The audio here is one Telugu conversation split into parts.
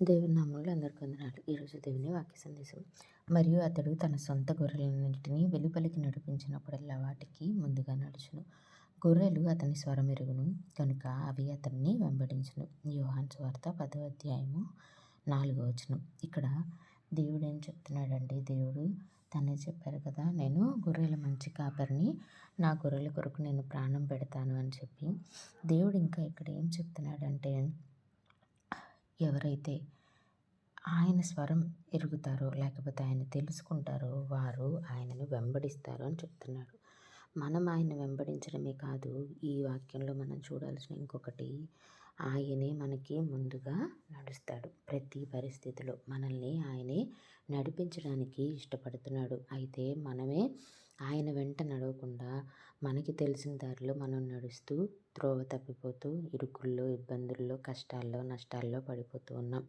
దేవుని నామంలో అందరికీ వందనాలు. ఈరోజు దేవుని వాక్య సందేశం. మరియు అతడు తన సొంత గొర్రెలన్నింటినీ వెలుపలికి నడిపించినప్పుడల్లా వాటికి ముందుగా నడుచును. గొర్రెలు అతని స్వరమెరుగును కనుక అవి అతన్ని వెంబడించును. యోహాన్ స్వార్త పదో అధ్యాయము నాలుగో వచనం. ఇక్కడ దేవుడు ఏం చెప్తున్నాడండి దేవుడు తనే చెప్పారు కదా నేను గొర్రెల మంచి కాపరిని నా గొర్రెల కొరకు నేను ప్రాణం పెడతాను అని చెప్పి దేవుడు ఇంకా ఇక్కడ ఏం చెప్తున్నాడంటే ఎవరైతే ఆయన స్వరం ఎరుగుతారో లేకపోతే ఆయన తెలుసుకుంటారో వారు ఆయనను వెంబడిస్తారు అని చెప్తున్నాడు. మనం ఆయన వెంబడించడమే కాదు ఈ వాక్యంలో మనం చూడాల్సిన ఇంకొకటి ఆయనే మనకి ముందుగా నడుస్తాడు. ప్రతి పరిస్థితిలో మనల్ని ఆయనే నడిపించడానికి ఇష్టపడుతున్నాడు. అయితే మనమే ఆయన వెంట నడవకుండా మనకి తెలిసిన దారిలో మనం నడుస్తూ త్రోవ తప్పిపోతూ ఇరుకుల్లో ఇబ్బందుల్లో కష్టాల్లో నష్టాల్లో పడిపోతూ ఉన్నాం.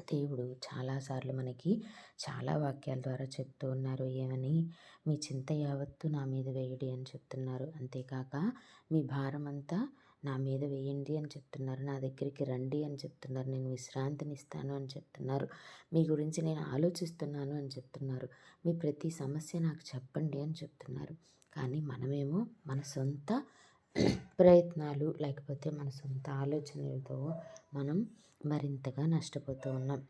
దేవుడు చాలాసార్లు మనకి చాలా వాక్యాల ద్వారా చెప్తూ ఉన్నారు. ఏమని? మీ చింత యావత్తు నా మీద వేయడి అని చెప్తున్నారు. అంతేకాక మీ భారం అంతా నా మీద వేయండి అని చెప్తున్నారు నా దగ్గరికి రండి అని చెప్తున్నారు నేను విశ్రాంతిని ఇస్తాను అని చెప్తున్నారు మీ గురించి నేను ఆలోచిస్తున్నాను అని చెప్తున్నారు మీ ప్రతి సమస్య నాకు చెప్పండి అని చెప్తున్నారు. కానీ మనమేమో మన సొంత ప్రయత్నాలు లేకపోతే మన సొంత ఆలోచనలతో మనం మరింతగా నష్టపోతూ ఉన్నాం.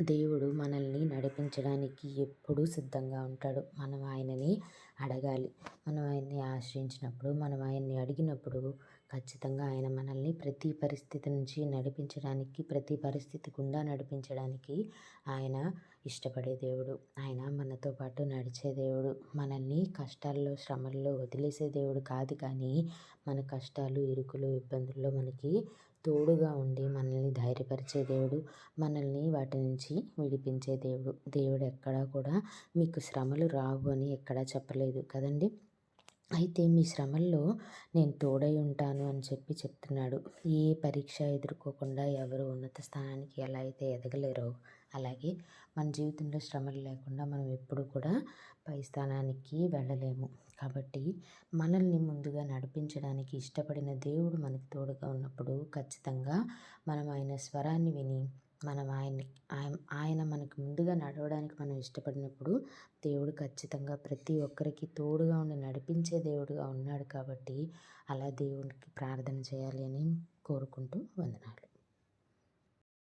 దేవుడు మనల్ని నడిపించడానికి ఎప్పుడూ సిద్ధంగా ఉంటాడు. మనం ఆయనని అడగాలి. మనం ఆయన్ని ఆశ్రయించినప్పుడు మనం ఆయన్ని అడిగినప్పుడు ఖచ్చితంగా ఆయన మనల్ని ప్రతి పరిస్థితి నుంచి నడిపించడానికి ప్రతి పరిస్థితి గుండా నడిపించడానికి ఆయన ఇష్టపడే దేవుడు. ఆయన మనతో పాటు నడిచే దేవుడు. మనల్ని కష్టాల్లో శ్రమల్లో వదిలేసే దేవుడు కాదు కానీ మన కష్టాలు ఇరుకులు ఇబ్బందుల్లో మనకి తోడుగా ఉండి మనల్ని ధైర్యపరిచే దేవుడు మనల్ని వాటి నుంచి విడిపించే దేవుడు. దేవుడు ఎక్కడా కూడా మీకు శ్రమలు రావు అని ఎక్కడా చెప్పలేదు కదండి? అయితే మీ శ్రమల్లో నేను తోడై ఉంటాను అని చెప్పి చెప్తున్నాడు. ఏ పరీక్ష ఎదుర్కోకుండా ఎవరు ఉన్నత స్థానానికి ఎలా అయితే ఎదగలేరో అలాగే మన జీవితంలో శ్రమలు లేకుండా మనం ఎప్పుడు కూడా పై స్థానానికి వెళ్ళలేము. కాబట్టి మనల్ని ముందుగా నడిపించడానికి ఇష్టపడిన దేవుడు మనకి తోడుగా ఉన్నప్పుడు ఖచ్చితంగా మనం ఆయన స్వరాన్ని విని మనం ఆయన్ని ఆయన ఆయన మనకు ముందుగా నడవడానికి మనం ఇష్టపడినప్పుడు దేవుడు ఖచ్చితంగా ప్రతి ఒక్కరికి తోడుగా ఉండి నడిపించే దేవుడుగా ఉన్నాడు కాబట్టి అలా దేవుడికి ప్రార్థన చేయాలి అని కోరుకుంటూ వందనాలు.